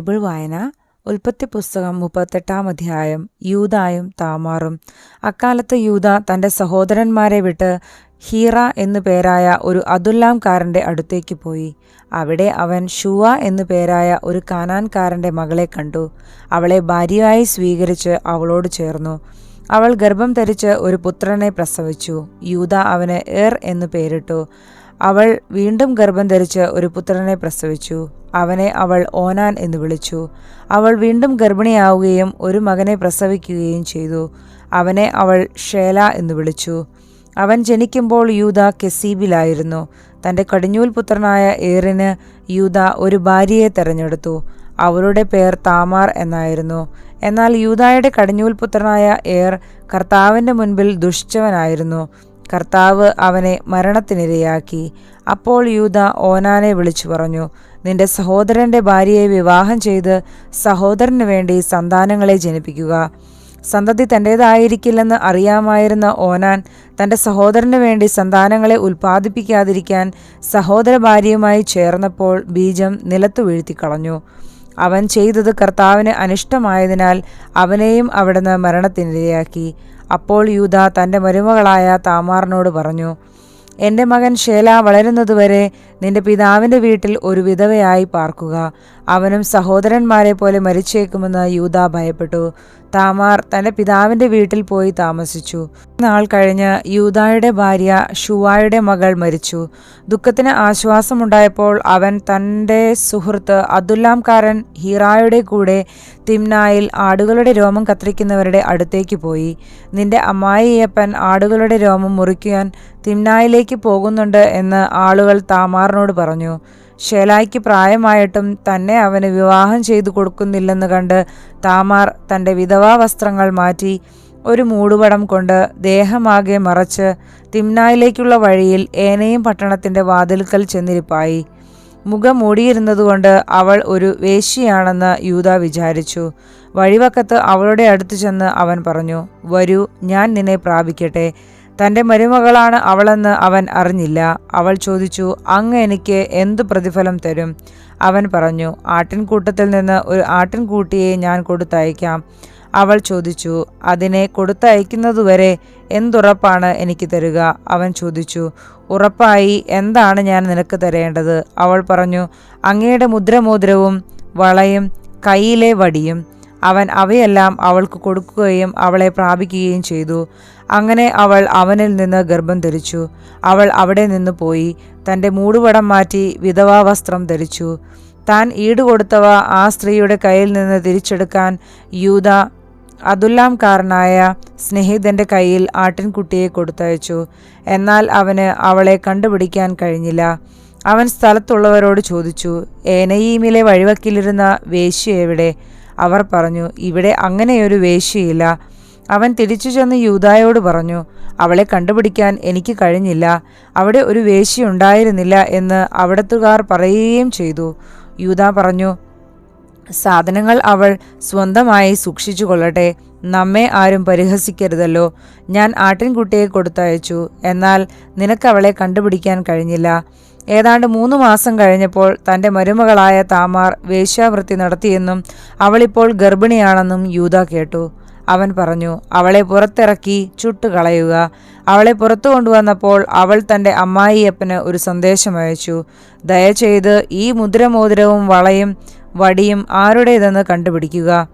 Bible വായന ഉൽപ്പത്തി പുസ്തകം മുപ്പത്തെട്ടാം അധ്യായം യൂതായും താമാറും. അക്കാലത്ത് യൂത തന്റെ സഹോദരന്മാരെ വിട്ട് ഹീറ എന്നു പേരായ ഒരു അതുല്ലാംകാരന്റെ അടുത്തേക്ക് പോയി. അവിടെ അവൻ ഷുവ എന്നു പേരായ ഒരു കാനാൻകാരന്റെ മകളെ കണ്ടു. അവളെ ഭാര്യയായി സ്വീകരിച്ച് അവളോട് ചേർന്നു. അവൾ ഗർഭം ധരിച്ച് ഒരു പുത്രനെ പ്രസവിച്ചു. യൂത അവന് എർ എന്നു പേരിട്ടു. അവൾ വീണ്ടും ഗർഭം ധരിച്ച് ഒരു പുത്രനെ പ്രസവിച്ചു. അവനെ അവൾ ഓനാൻ എന്ന് വിളിച്ചു. അവൾ വീണ്ടും ഗർഭിണിയാവുകയും ഒരു മകനെ പ്രസവിക്കുകയും ചെയ്തു. അവനെ അവൾ ഷേല എന്ന് വിളിച്ചു. അവൻ ജനിക്കുമ്പോൾ യൂത കെസീബിലായിരുന്നു. തന്റെ കടിഞ്ഞൂൽ പുത്രനായ ഏറിന് യൂത ഒരു ഭാര്യയെ തെരഞ്ഞെടുത്തു. അവരുടെ പേർ താമാർ എന്നായിരുന്നു. എന്നാൽ യൂതായുടെ കടിഞ്ഞൂൽ പുത്രനായ ഏർ കർത്താവിന്റെ മുൻപിൽ ദുഷിച്ചവനായിരുന്നു കർത്താവ് അവനെ മരണത്തിനിരയാക്കി. അപ്പോൾ യൂത ഓനാനെ വിളിച്ചു പറഞ്ഞു നിന്റെ സഹോദരന്റെ ഭാര്യയെ വിവാഹം ചെയ്ത് സഹോദരന് വേണ്ടി സന്താനങ്ങളെ ജനിപ്പിക്കുക. സന്തതി തന്റേതായിരിക്കില്ലെന്ന് അറിയാമായിരുന്ന ഓനാൻ തന്റെ സഹോദരന് വേണ്ടി സന്താനങ്ങളെ ഉൽപ്പാദിപ്പിക്കാതിരിക്കാൻ സഹോദര ഭാര്യയുമായി ചേർന്നപ്പോൾ ബീജം നിലത്തു വീഴ്ത്തിക്കളഞ്ഞു. അവൻ ചെയ്തത് കർത്താവിന് അനിഷ്ടമായതിനാൽ അവനെയും അവിടുന്ന് മരണത്തിനിരയാക്കി. അപ്പോൾ യൂത തന്റെ മരുമകളായ താമാറിനോട് പറഞ്ഞു എന്റെ മകൻ ഷേല വളരുന്നതുവരെ നിന്റെ പിതാവിന്റെ വീട്ടിൽ ഒരു വിധവയായി പാർക്കുക. അവനും സഹോദരന്മാരെ പോലെ മരിച്ചേക്കുമെന്ന് യൂത ഭയപ്പെട്ടു. താമാർ തന്റെ പിതാവിന്റെ വീട്ടിൽ പോയി താമസിച്ചു. നാൾ കഴിഞ്ഞ് യൂതായുടെ ഭാര്യ ഷുവായുടെ മകൾ മരിച്ചു. ദുഃഖത്തിന് ആശ്വാസമുണ്ടായപ്പോൾ അവൻ തന്റെ സുഹൃത്ത് അബ്ദുല്ലാംകാരൻ ഹീറായുടെ കൂടെ തിംനായിൽ ആടുകളുടെ രോമം കത്തിരിക്കുന്നവരുടെ അടുത്തേക്ക് പോയി. നിന്റെ അമ്മായിയപ്പൻ ആടുകളുടെ രോമം മുറിക്കാൻ തിംനായിലേക്ക് പോകുന്നുണ്ട് എന്ന് ആളുകൾ താമാറിനോട് പറഞ്ഞു ഷേലായ്ക്ക് പ്രായമായിട്ടും തന്നെ അവന് വിവാഹം ചെയ്തു കൊടുക്കുന്നില്ലെന്ന് കണ്ട് താമാർ തന്റെ വിധവാ വസ്ത്രങ്ങൾ മാറ്റി ഒരു മൂടുപടം കൊണ്ട് ദേഹമാകെ മറച്ച് തിംനായിലേക്കുള്ള വഴിയിൽ ഏനയും പട്ടണത്തിന്റെ വാതിൽക്കൽ ചെന്നിരിപ്പായി. മുഖം മൂടിയിരുന്നതുകൊണ്ട് അവൾ ഒരു വേശിയാണെന്ന് യൂത വിചാരിച്ചു. വഴിവക്കത്ത് അവളുടെ അടുത്ത് ചെന്ന് അവൻ പറഞ്ഞു വരൂ ഞാൻ നിന്നെ പ്രാപിക്കട്ടെ. തന്റെ മരുമകളാണ് അവളെന്ന് അവൻ അറിഞ്ഞില്ല. അവൾ ചോദിച്ചു അങ്ങ് എനിക്ക് എന്ത് പ്രതിഫലം തരും? അവൻ പറഞ്ഞു ആട്ടിൻകൂട്ടത്തിൽ നിന്ന് ഒരു ആട്ടിൻകൂട്ടിയെ ഞാൻ കൊടുത്തയക്കാം. അവൾ ചോദിച്ചു അതിനെ കൊടുത്തയക്കുന്നതുവരെ എന്തുറപ്പാണ് എനിക്ക് തരുക? അവൻ ചോദിച്ചു ഉറപ്പായി എന്താണ് ഞാൻ നിനക്ക് തരേണ്ടത്? അവൾ പറഞ്ഞു അങ്ങയുടെ മുദ്രമോതിരവും വളയും കയ്യിലെ വടിയും. അവൻ അവയെല്ലാം അവൾക്ക് കൊടുക്കുകയും അവളെ പ്രാപിക്കുകയും ചെയ്തു. അങ്ങനെ അവൾ അവനിൽ നിന്ന് ഗർഭം ധരിച്ചു. അവൾ അവിടെ നിന്ന് പോയി. തന്റെ മൂടുപടം മാറ്റി വിധവാ വസ്ത്രം ധരിച്ചു. താൻ ഈടുകൊടുത്തവ ആ സ്ത്രീയുടെ കയ്യിൽ നിന്ന് തിരിച്ചെടുക്കാൻ യൂത അതുല്ലാംകാരനായ സ്നേഹിതന്റെ കയ്യിൽ ആട്ടിൻകുട്ടിയെ കൊടുത്തയച്ചു. എന്നാൽ അവന് അവളെ കണ്ടുപിടിക്കാൻ കഴിഞ്ഞില്ല. അവൻ സ്ഥലത്തുള്ളവരോട് ചോദിച്ചു ഏനയീമിലെ വഴിവക്കിലിരുന്ന വേശ്യ എവിടെ? അവർ പറഞ്ഞു ഇവിടെ അങ്ങനെയൊരു വേശ്യയില്ല. അവൻ തിരിച്ചു ചെന്ന് യൂതായോട് പറഞ്ഞു അവളെ കണ്ടുപിടിക്കാൻ എനിക്ക് കഴിഞ്ഞില്ല. അവിടെ ഒരു വേശ്യ ഉണ്ടായിരുന്നില്ല എന്ന് അവിടത്തുകാർ പറയുകയും ചെയ്തു. യൂത പറഞ്ഞു സാധനങ്ങൾ അവൾ സ്വന്തമായി സൂക്ഷിച്ചു കൊള്ളട്ടെ നമ്മെ ആരും പരിഹസിക്കരുതല്ലോ. ഞാൻ ആട്ടിൻകുട്ടിയെ കൊടുത്തയച്ചു. എന്നാൽ നിനക്കവളെ കണ്ടുപിടിക്കാൻ കഴിഞ്ഞില്ല. ഏതാണ്ട് മൂന്ന് മാസം കഴിഞ്ഞപ്പോൾ തന്റെ മരുമകളായ താമാർ വേശ്യാവൃത്തി നടത്തിയെന്നും അവളിപ്പോൾ ഗർഭിണിയാണെന്നും യൂത കേട്ടു. അവൻ പറഞ്ഞു അവളെ പുറത്തിറക്കി ചുട്ടുകളയുക. അവളെ പുറത്തു കൊണ്ടുവന്നപ്പോൾ അവൾ തന്റെ അമ്മായിയപ്പന് ഒരു സന്ദേശം അയച്ചു. ദയചെയ്ത് ഈ മുദ്രമോതിരവും വളയും വടിയും ആരുടേതെന്ന് കണ്ടുപിടിക്കുക.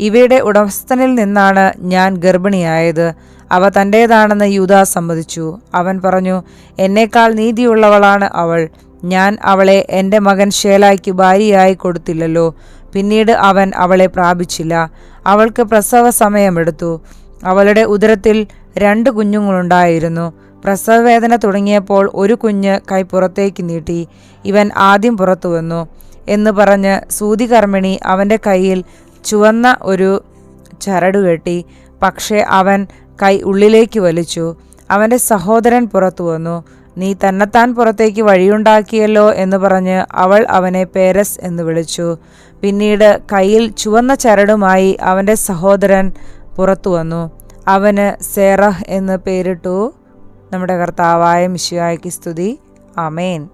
ഇവയുടെ ഉടമസ്ഥനിൽ നിന്നാണ് ഞാൻ ഗർഭിണിയായത്. അവ തന്റേതാണെന്ന് യൂത സമ്മതിച്ചു. അവൻ പറഞ്ഞു എന്നേക്കാൾ നീതിയുള്ളവളാണ് അവൾ. ഞാൻ അവളെ എന്റെ മകൻ ഷേലായ്ക്ക് ഭാര്യയായി കൊടുത്തില്ലല്ലോ. പിന്നീട് അവൻ അവളെ പ്രാപിച്ചില്ല. അവൾക്ക് പ്രസവ സമയമെടുത്തു അവളുടെ ഉദരത്തിൽ രണ്ട് കുഞ്ഞുങ്ങളുണ്ടായിരുന്നു. പ്രസവവേദന തുടങ്ങിയപ്പോൾ ഒരു കുഞ്ഞ് കൈ പുറത്തേക്ക് നീട്ടി ഇവൻ ആദ്യം പുറത്തു വന്നു എന്ന് പറഞ്ഞ് സൂതികർമ്മിണി അവന്റെ കയ്യിൽ ചുവന്ന ഒരു ചരട് കെട്ടി. പക്ഷേ അവൻ കൈ ഉള്ളിലേക്ക് വലിച്ചു. അവന്റെ സഹോദരൻ പുറത്തു വന്നു. നീ തന്നെത്താൻ പുറത്തേക്ക് വഴിയുണ്ടാക്കിയല്ലോ എന്ന് പറഞ്ഞ് അവൾ അവനെ പേരസ് എന്ന് വിളിച്ചു. പിന്നീട് കയ്യിൽ ചുവന്ന ചരടുമായി അവന്റെ സഹോദരൻ പുറത്തു വന്നു. അവന് സേറഹ് എന്ന് പേരിട്ടു. നമ്മുടെ കർത്താവായ മിശുവായ്ക്ക് സ്തുതി. അമേൻ